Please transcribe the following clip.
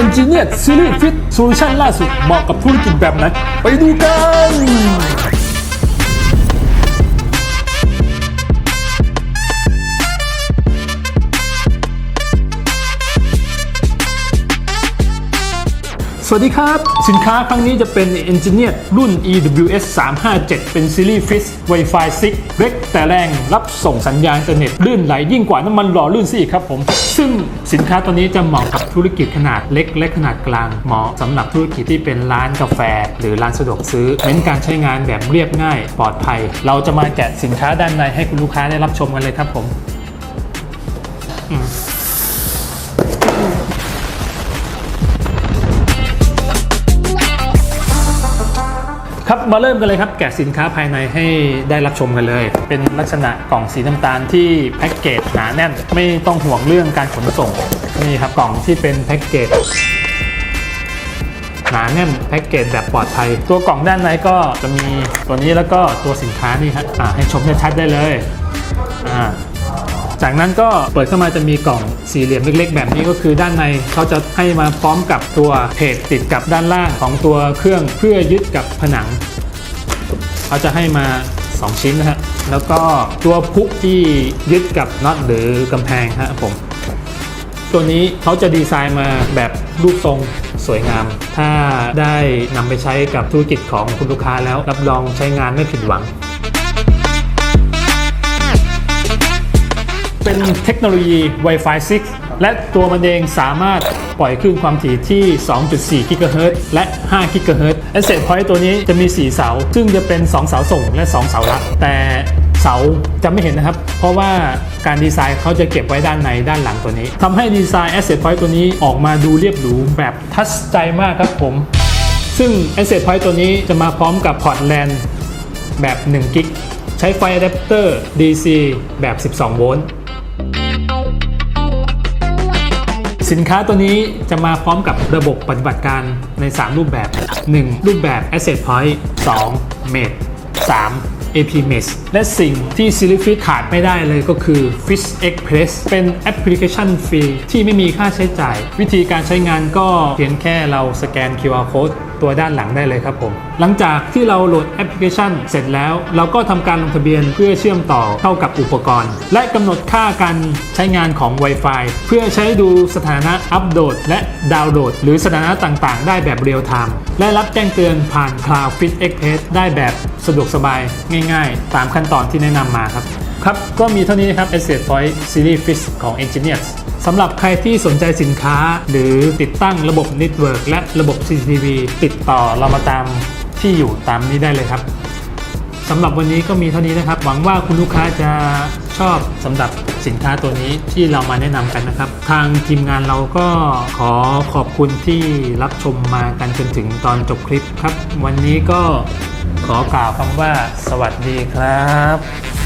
Engineer Series Fit Solution ล่าสุดเหมาะกับธุรกิจแบบไหนไปดูกัน วัสดีครับ สินค้าครั้งนี้จะเป็น Engineer รุ่น EWS 357 เป็นซีรีส์ Fix Wi-Fi 6 เล็กแต่แรงรับส่งสัญญาณอินเทอร์เน็ต ลื่นไหลยิ่งกว่าน้ำมันหล่อลื่นซะอีกครับผม ซึ่งสินค้าตัวนี้จะเหมาะกับธุรกิจขนาดเล็กและขนาดกลาง เหมาะสำหรับธุรกิจที่เป็นร้านกาแฟ หรือร้านสะดวกซื้อเน้นการใช้งานแบบเรียบง่าย ปลอดภัย เราจะมาแกะสินค้าด้านในให้คุณลูกค้าได้รับชมกันเลยครับผม ครับมาเริ่มกันเลยครับแกะสินค้าภายในให้ได้รับชมกันเลย เป็นลักษณะกล่องสีน้ำตาลที่แพ็กเกจหนาแน่น ไม่ต้องห่วงเรื่องการขนส่งนี่ครับกล่องที่เป็นแพ็กเกจหนาแน่นแพ็กเกจแบบปลอดภัย ตัวกล่องด้านในก็จะมีตัวนี้แล้วก็ตัวสินค้านี่ครับให้ชมชัดๆได้เลยอ่า จากนั้นก็เปิดเข้ามาจะมีกล่องสี่เหลี่ยมเล็กๆ แบบนี้ก็คือด้านในเขาจะให้มาพร้อมกับตัวเพจติดกับด้านล่างของตัวเครื่องเพื่อยึดกับผนังเขาจะให้มา 2 ชิ้นนะฮะแล้วก็ตัวพุกที่ยึดกับน็อตหรือกำแพงฮะผมตัวนี้เขาจะดีไซน์มาแบบรูปทรงสวยงาม ถ้าได้นำไปใช้กับธุรกิจของคุณลูกค้าแล้วรับรองใช้งานไม่ผิดหวัง เป็นเทคโนโลยี Wi-Fi 6 และตัวมันเองสามารถปล่อยคลื่นความถี่ที่ 2.4 GHz และ 5 GHz Asset Point ตัวนี้จะมี 4 เสา ซึ่งจะเป็น 2 เสาส่งและ 2 เสารับแต่เสาจะไม่เห็นนะครับ เพราะว่าการดีไซน์เขาจะเก็บไว้ด้านในด้านหลังตัวนี้ทำให้ดีไซน์ Asset Point ตัวนี้ออกมาดูเรียบหรูแบบทัชใจมากครับผม ซึ่ง Asset Point ตัวนี้จะมาพร้อมกับพอร์ตแลนแบบ1กิกใช้ไฟอะแดปเตอร์ DC แบบ 12 โวลต์ สินค้าตัวนี้จะมาพร้อมกับระบบปฏิบัติการใน 3 รูปแบบ 1. รูปแบบ Asset Point 2. m e d 3. AP m e s และสิ่งที่ s i l i f i t ขาดไม่ได้เลยก็คือ Fish Express เป็นแอปพลิเคชันฟรีที่ไม่มีค่าใช้จ่าย วิธีการใช้งานก็เพียงแค่เราสแกน QR Code ตัวด้านหลังได้เลยครับผม หลังจากที่เราโหลดแอปพลิเคชันเสร็จแล้ว เราก็ทำการลงทะเบียนเพื่อเชื่อมต่อเข้ากับอุปกรณ์ และกำหนดค่าการใช้งานของ Wi-Fi เพื่อใช้ดูสถานะอัปโหลดและดาวน์โหลด หรือสถานะต่างๆ ได้แบบเรียลไทม์และรับแจ้งเตือนผ่าน Cloud Fit Express ได้แบบสะดวกสบายง่ายๆ ตามขั้นตอนที่แนะนำมาครับ ครับ ก็มีเท่านี้นะครับ Asset Point Series Fish ของ Engineers สำหรับใครที่สนใจสินค้า หรือติดตั้งระบบ Network และระบบ CCTV ติดต่อเรามาตามที่อยู่ตามนี้ได้เลยครับสำหรับวันนี้ก็มีเท่านี้นะครับ หวังว่าคุณลูกค้าจะชอบสำหรับ สินค้าตัวนี้ที่เรามาแนะนำกันนะครับ ทางทีมงานเราก็ขอขอบคุณที่รับชมมากันจนถึงตอนจบคลิปครับ วันนี้ก็ขอกล่าวคำว่าสวัสดีครับ